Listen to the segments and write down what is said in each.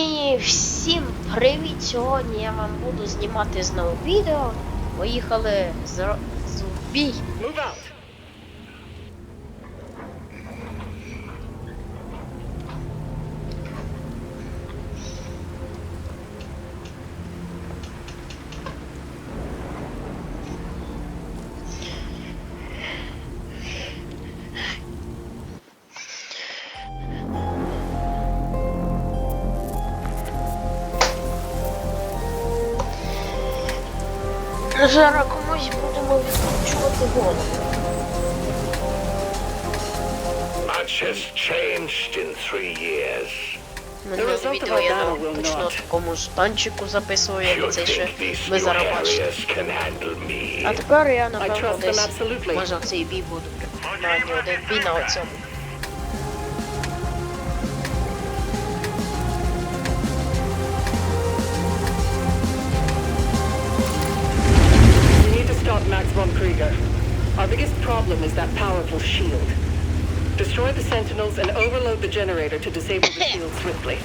І всім привіт! Сьогодні я вам буду знімати знову відео. Поїхали з, з бій. Зараз комусь будемо відкручувати голову. Much has changed in three years. Мене відео я battle на точно not. такому ж танчику записую, як цей ще ви зараз бачите. areas can handle А тепер я напевно десь може в цей бій буду. На ні один бій на оцьому. Biggest problem is that powerful shield. Destroy the sentinels and overload the generator to disable the shield swiftly.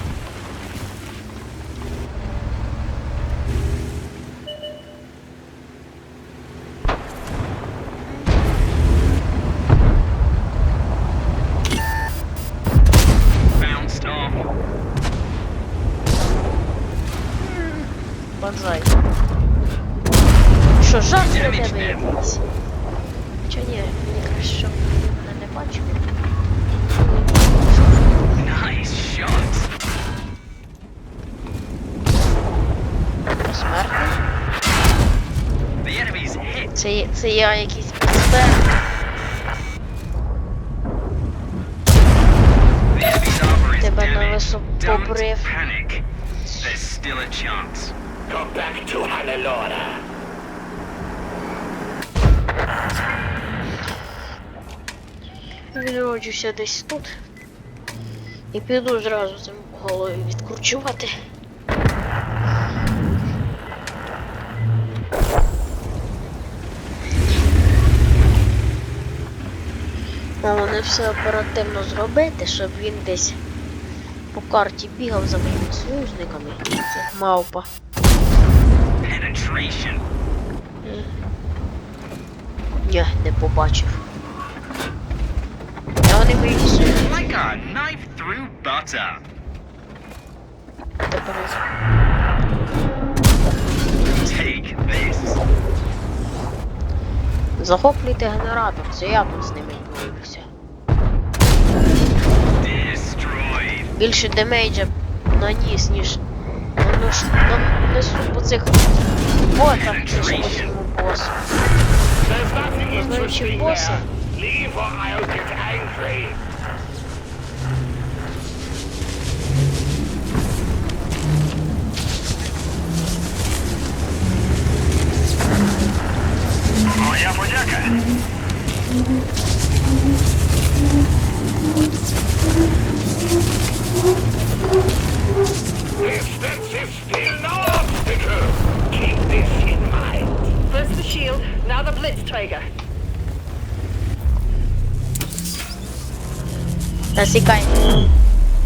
Це, це я якийсь is Тебе на damaged. побрив. Відроджуся десь тут. І піду зразу цим головою відкручувати. Головне все оперативно зробити, щоб він десь по карті бігав за моїми союзниками. Це мавпа. Ні, не побачив. А вони мої союзники. Butter. Тепер захоплюйте генератор, це я тут з ними борюся. Більше демейджа наніс, ніж наношу, нанесу по цих ботах, ніж по цьому босу. There's nothing Знаючи interesting боса, there. Leave or I'll Is still no obstacle. Keep this in mind. First the shield, now the Blitzträger. засікай.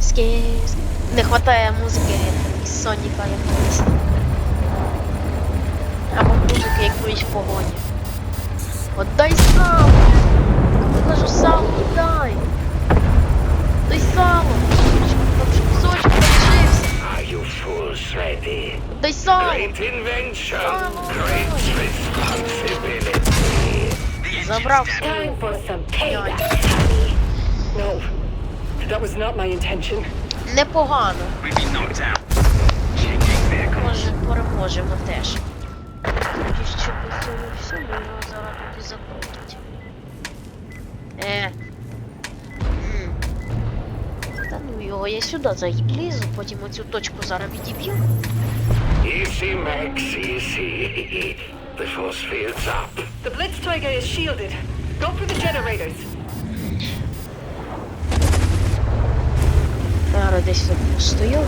Ски... Не хватає музики із Соніка якоїсь. Або музики якоїсь погоні. Отдай сало! Я кажу сало, дай! Дай сало! fools ready? Дай сало! Great invention, Oh. great responsibility. The engine's Забрав down. свою for some пayback. No, that was not my intention. Непогано. We've been knocked out. Changing vehicle. Може переможемо теж. Тоді що по цьому всьому його зараз тут і закрутять. Е. Ну я сюди залізу, потім оцю точку зараз відіб'ю. Easy, Max, easy. The force field's up. The Blitzträger is shielded. Go for the generators. Зараз десь тут постою.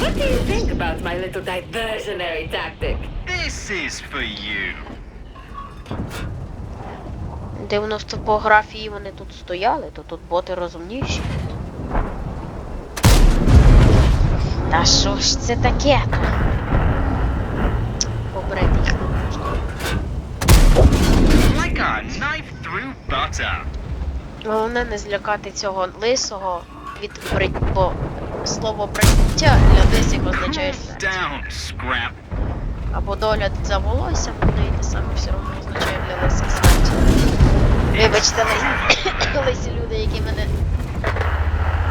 What do you think about my little diversionary tactic? This is for you. Де воно в топографії вони тут стояли, то тут боти розумніші. Та що ж це таке? Побрити їх не можна. Головне не злякати цього лисого від брит... слово бриття для лисих означає смерть. Або догляд за волоссям буде і те саме все одно означає для лисих смерть. Вибачте, лисі люди, які мене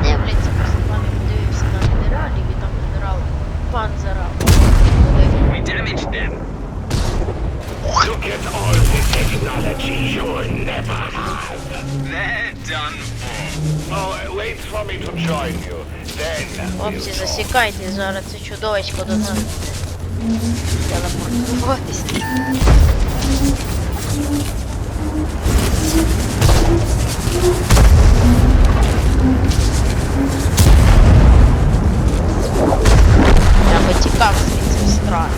дивляться, просто пане подивився на генералів і там генерал Панзера. We Хлопці, засікайте, зараз це чудовисько до нас. Телефонуватись. Я би тікав звідси в страх.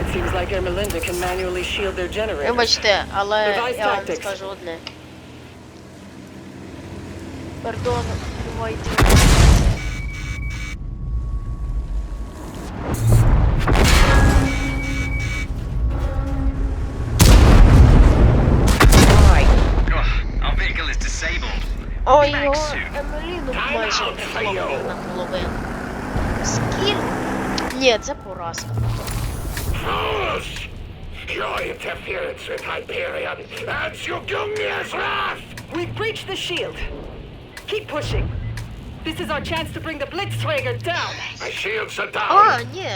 It seems like Ermelinda can manually shield their generators. Вибачте, але Revise я вам tactics. скажу одне. Пардон, бувайте. його soon. Емеліну Time майже out, хлопнув Файо. наполовину. Скільки? Ні, це поразка. Fools! Your interference with Hyperion adds Yugungia's wrath! We've breached the shield. Keep pushing. This is our chance to bring the Blitzträger down. My shields are А, down. ні.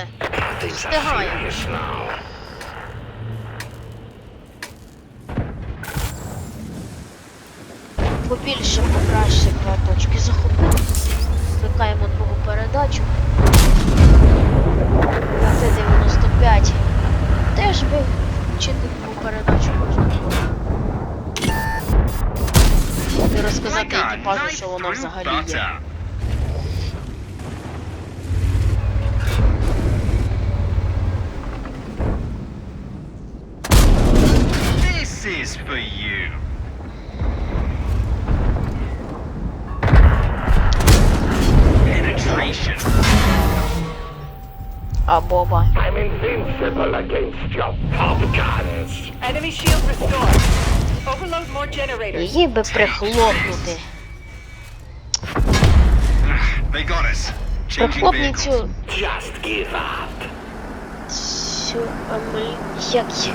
Things are встигаю. serious now. Побільше покраще два точки захопити. Вмикаємо другу передачу. На Т-95. Теж би вчити другу передачу можна було. І розказати екіпажу, що воно взагалі є. This is for you. А Боба. I'm invincible against your pop guns. Enemy shield restored. Overload more generators. Її би прихлопнути. They got us. Changing Прихлопні цю Just give up. Цю Емелі... Як її?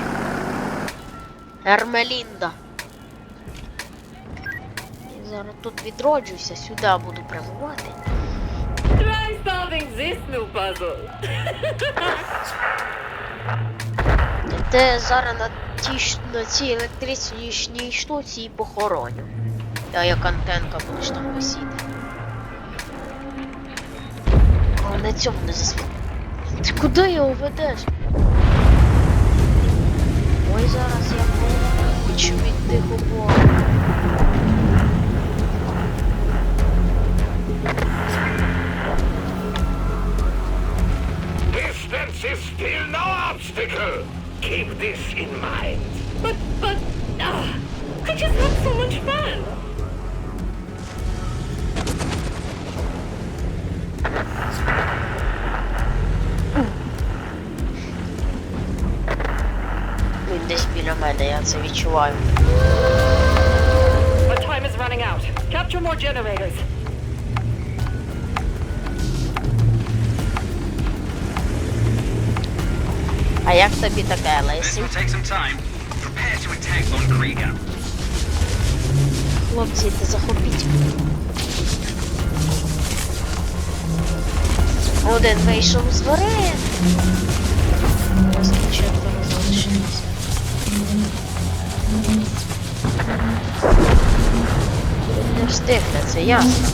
Ермелінда. Зараз тут відроджуся, сюди буду прямувати. Solving this new puzzle. Те зараз на тій на цій електричній штуці і похороню. Я як антенка будеш там висіти. Але на не засвіт. Ти куди його ведеш? Ой, зараз я хочу від тих обох. is still no obstacle. Keep this in mind. But, but, ah, I just had so much fun. Він десь біля мене, я це відчуваю. But time is running out. Capture more generators. А як тобі таке, Лесі? Хлопці, ти захопіть. Один вийшов з гори. Ось четверо залишилося. Не встигне, це ясно.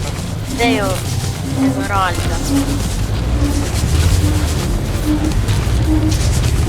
Де його Емеральда?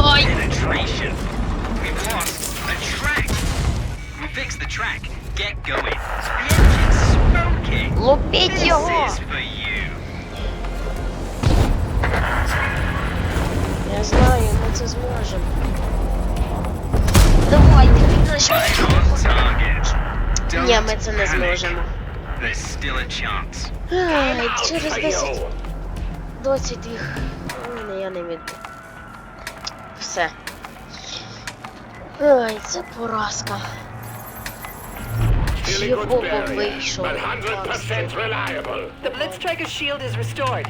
Ой! Penetration. We've lost the track. We fixed the track. Get going. The engine's smoking. Лупіть This його! is for you. Я знаю, ми це зможемо. Давайте, піднажмо. Right on target. Don't Ні, ми це не panic. зможемо. There's still a chance. Ай, Out через for 10, you. 20 їх. Ой, Я не віду. Все. Ай, це поразка. Still a Чого good bearing, вийшов? but 100% reliable. The Blitztrigger's shield is restored.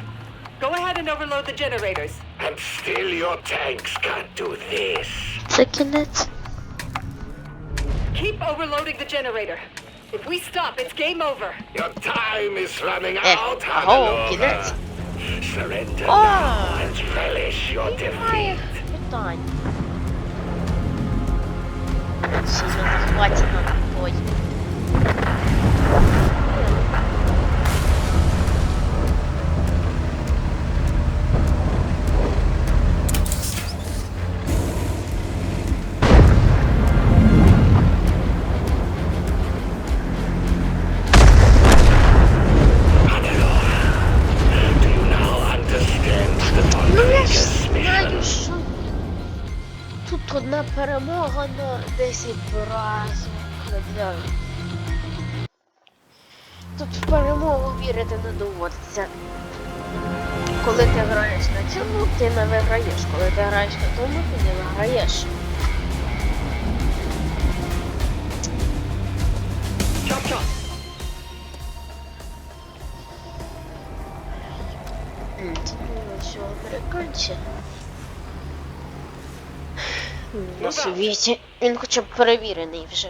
Go ahead and overload the generators. And still your tanks can't do this. Це кінець. Keep overloading the generator. If we stop, it's game over. Your time is running Eh, out, aho, Hannelore. кінець. Surrender О! now and relish your Немає defeat. встань. Все, захватено. Ой. 10 поразок. Бля. Тут в перемогу вірити не доводиться. Коли ти граєш на цьому, ти не виграєш. Коли ти граєш на тому, ти не виграєш. На совєті. Він хоча б перевірений вже.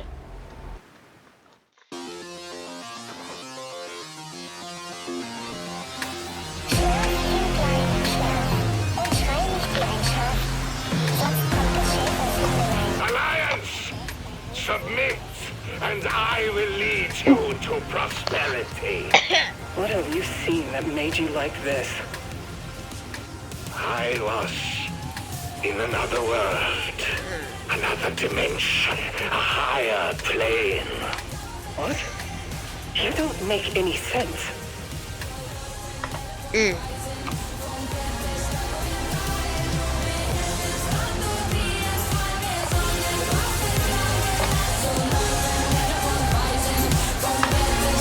Alliance! Submit, and I will lead you to prosperity. What have you seen that made you like this? I was in another world, another dimension, a higher plane. What? You don't make any sense. М.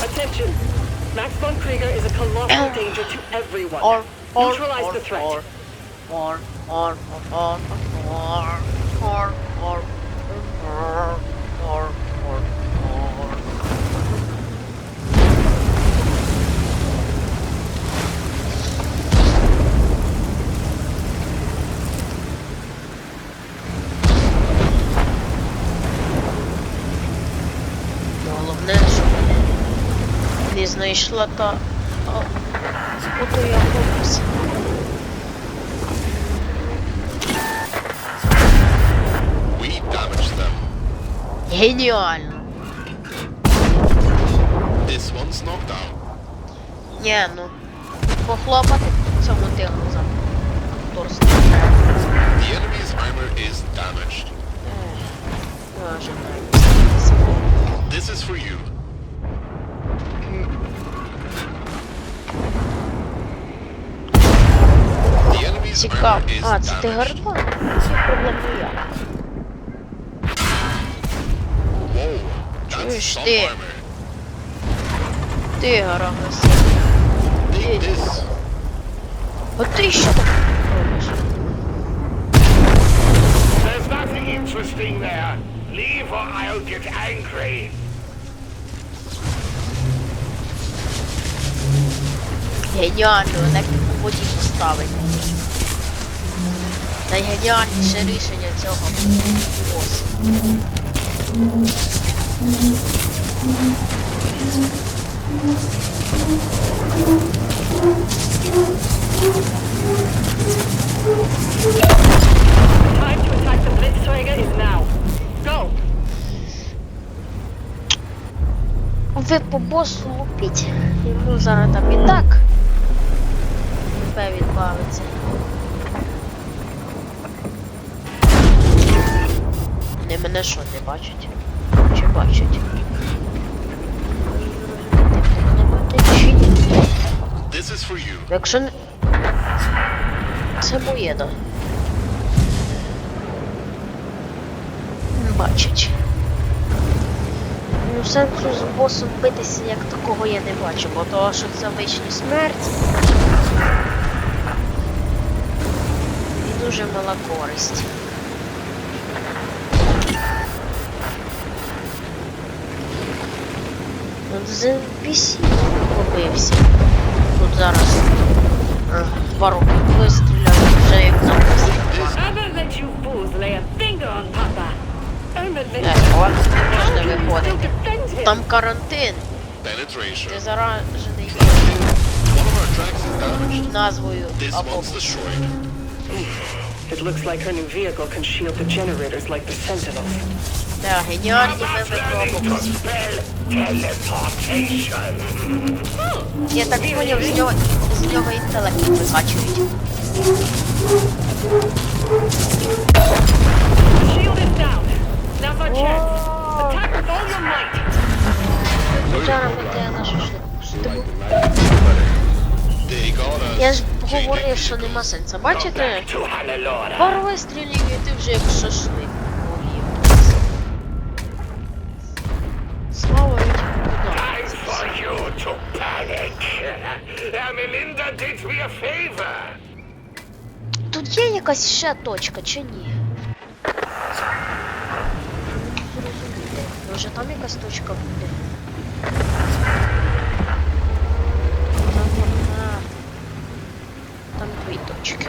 Attention! Max von Krieger is a colossal danger to everyone. Or, or, Neutralize or, the threat. Or, or, or, or, or, or, or, знайшла та а, ото я фокус. We damaged them. Геніально. This one's knocked out. Ні, ну. Похлопати цьому тигру за торс. The enemy's armor is damaged. This is for you. Цікаво. А, це ти гарпа? Це проблем ніяк. Чуєш ти? Ти гарам Дідіс. А ти що там робиш? Leave or I'll get angry. Геніально, не потім поставить найгеніальніше рішення цього боса. Time to Ви по босу лупіть. Йому зараз там і так. відбавиться. Вони мене що, не бачать? Чи бачать? This is for you. Якщо не... Це моє, да. Бачить. Ну, сенсу з босом битися як такого я не бачу, бо того, що це вічна смерть. І дуже мала користь. От з NPC побився. Тут зараз е, пару вистріляю вже як там. I won't let you fools lay a finger on Papa. I'm a Е, от, можна still виходити. defend him. Там карантин. Penetration. Ти заражений One of our tracks is damaged. назвою This або one's destroyed. It looks like her new vehicle can shield the generators like the Sentinels. Да, геніальні spell teleportation. Я так поняв, з нього, з нього інтелект викачують. Shield is down. Now's our chance. Attack with all your might. Зараз ми. Я ж говорив, що нема сенсу. Бачите? Пару вистрілів і ти вже як шашлик. Ermelinda did me a favor. Тут є якась ще точка, чи ні? Може там якась точка буде? Там одна. Там дві точки.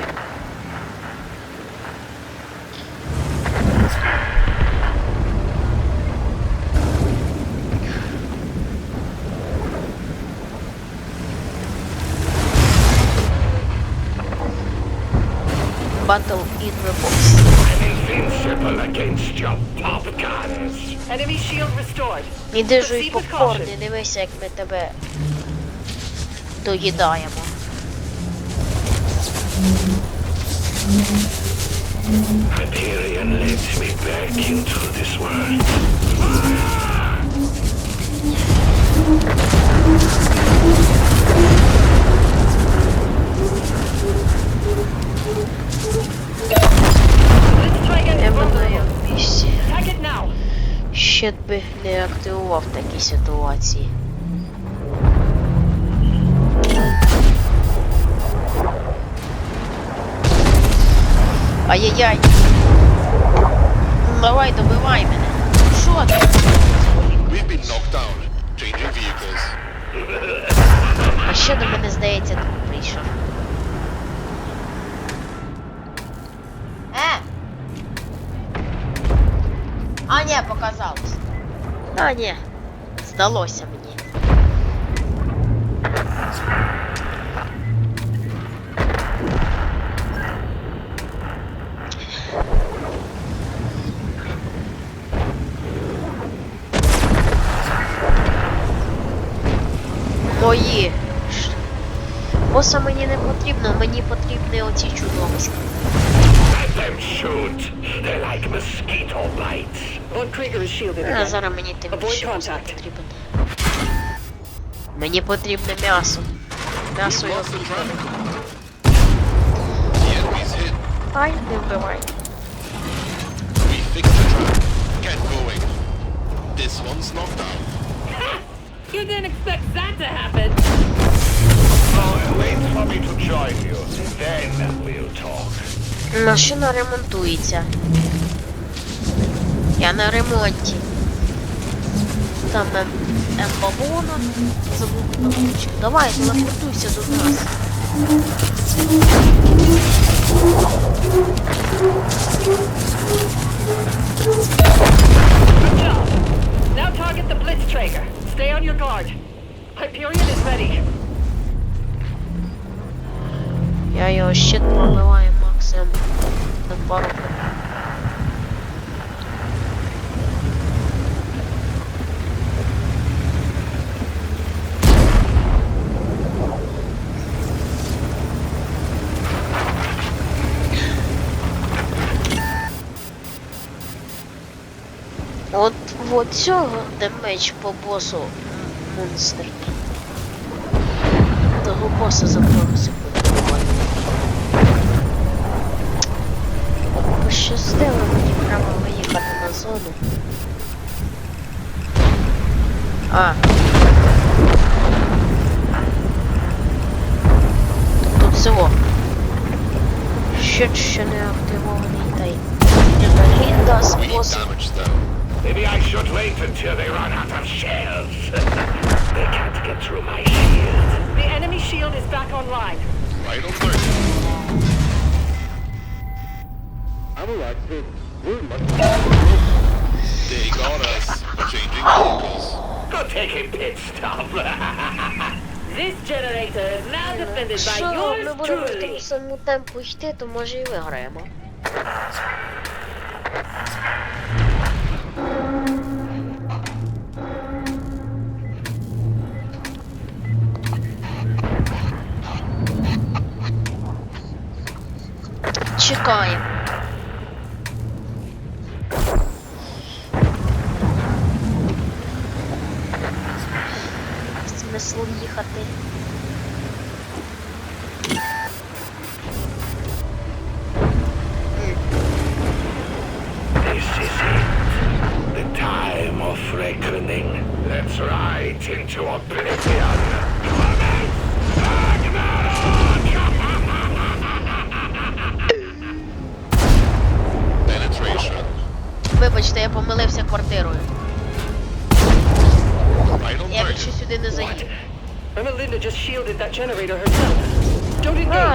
Battle in the box. I'm invincible against your pop guns. Enemy shield restored. Іди жуй попкорн, і дивися, як ми тебе доїдаємо. Hyperion led me back into this world. Blitzträger Я місці. Щит би не активував такі ситуації. Ай-яй-яй. Давай, добивай мене. Що ти? А ще до мене здається тут прийшов. Ні, показалось. А, ні. Здалося мені. Мої. Боса мені не потрібно, мені потрібні оці чудовиська. Let them shoot. They're like mosquito bites. А зараз мені тим більше потрібен. Мені потрібне м'ясо. М'ясо я hit. Ай, не вбивай. This one's knocked down. You didn't expect that to happen. Oh, wait for me to join you. Then we'll talk. Машина ремонтується. Я на ремонті. Там ем, ембабона. Забув накличку. Давай, телепортуйся до нас. Good job. Now target the Blitzträger. Stay on your guard. Hyperion is ready. Я його щит пробиваю максимум на пару. В цього демеч по босу монстр. Того боса за пару Пощастило мені прямо виїхати на зону. А. Тут всього. Щит ще не активований та й Лінда з босом. damaged them. Maybe I should wait until they run out of shells. they can't get through my shield. The enemy shield is back online. Right on target. They got us. Changing vehicles. Go take a pit stop. This generator is now defended by Якщо ми yours будемо в тому truly. самому темпу йти, то може і виграємо. Чекаємо.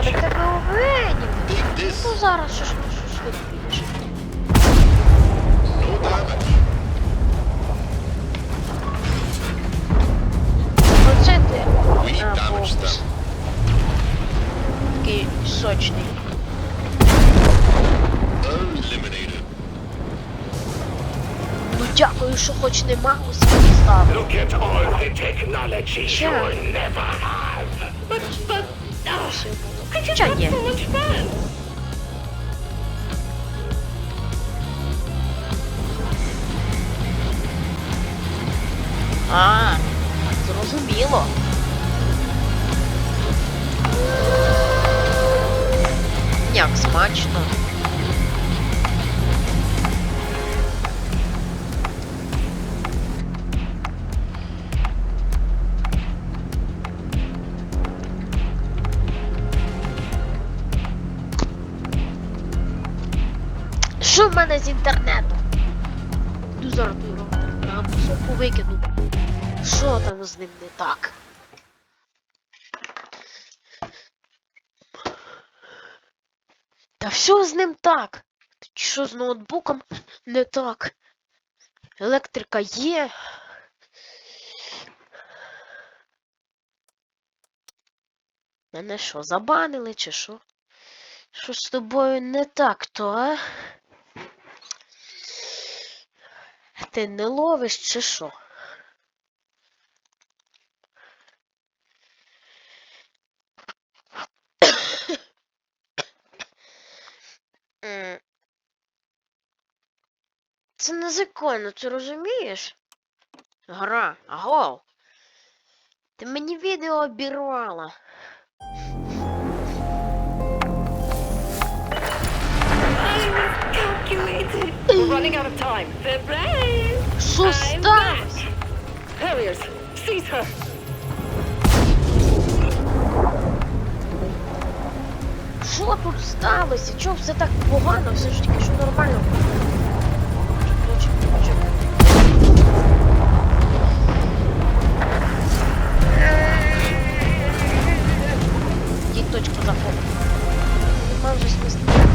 Так тебе увидів. Take this. Ну зараз що ж що ж швидко підеш. No damage. Оце ти. We А, damaged бокс. them. Такий сочний. Eliminated. Ну дякую, що хоч не маус поставив. Look at all the technology Sure. you'll never have. But, but, oh, Fun. А, зрозуміло. Як смачно. Мене з інтернетом? Йду зараз той роутер на викину. Що там з ним не так? Та все з ним так. Що з ноутбуком не так? Електрика є. Мене що, забанили чи що? Що з тобою не так, то, а? Ти не ловиш чи що? Це незаконно, ти розумієш? Гра, аго. Ти мені відео обірвала. Calculated. We're running out of time. Що I'm сталося? Harriers, seize her. Що тут сталося? Чого все так погано? Все ж таки, що нормально. Точок, точок. Тік точку заходить. Нема вже смисла.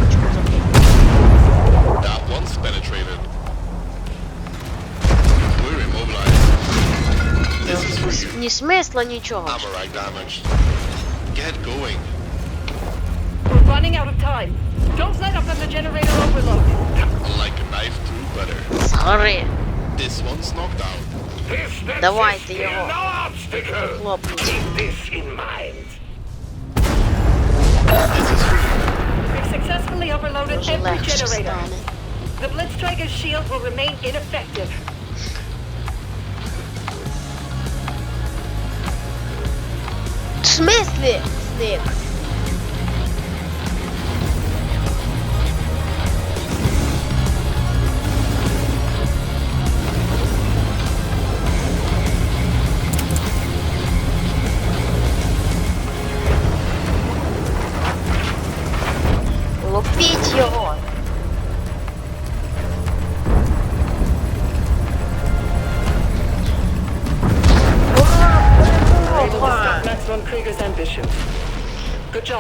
That one's penetrated. We're immobilized. This is for you. Ні смисла, нічого. Amarai damaged. Get going. We're running out of time. Don't let up on the generator overload. Like a knife through butter. Згори. This one's knocked out. Distance Давайте is still його. no obstacle. Хлопнуть. Keep this in mind. This is for you. We've successfully overloaded Дуже every легше generator. The Bloodstriker's shield will remain ineffective. Smith, Smith,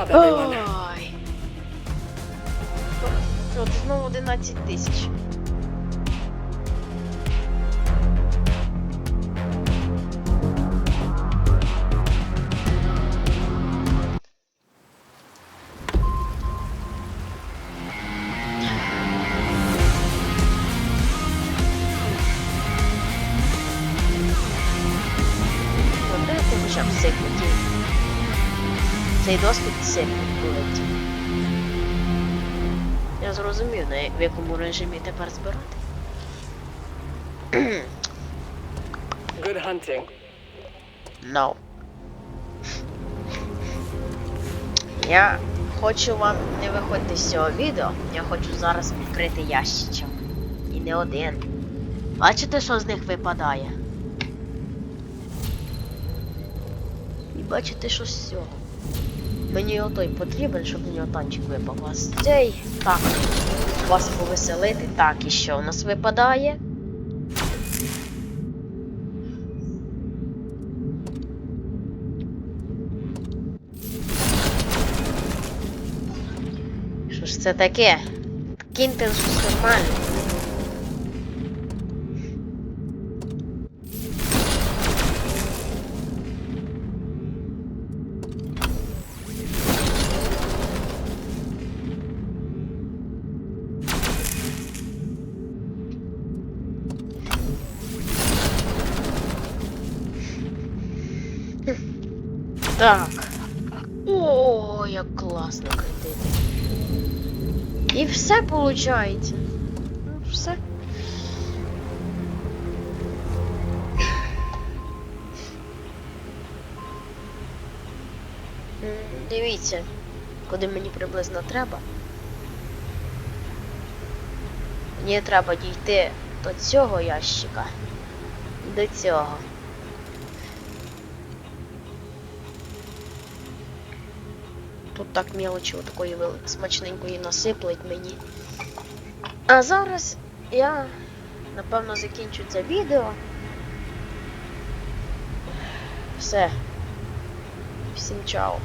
Good job, everyone. Ой. Good hunting. No. Я хочу вам не виходити з цього відео. Я хочу зараз відкрити ящичок. І не один. Бачите, що з них випадає? І бачите, що з цього. Мені отой потрібен, щоб мені танчик випав. А з цей так. Вас повеселити. Так, і що у нас випадає? Це таке? Киньте щось нормальне. Так. О, як класно. І все виходить. Ну, все. Дивіться, куди мені приблизно треба. Мені треба дійти до цього ящика. До цього. Так мелочі такої смачненької насиплять мені. А зараз я напевно закінчу це відео. Все. Всім чао.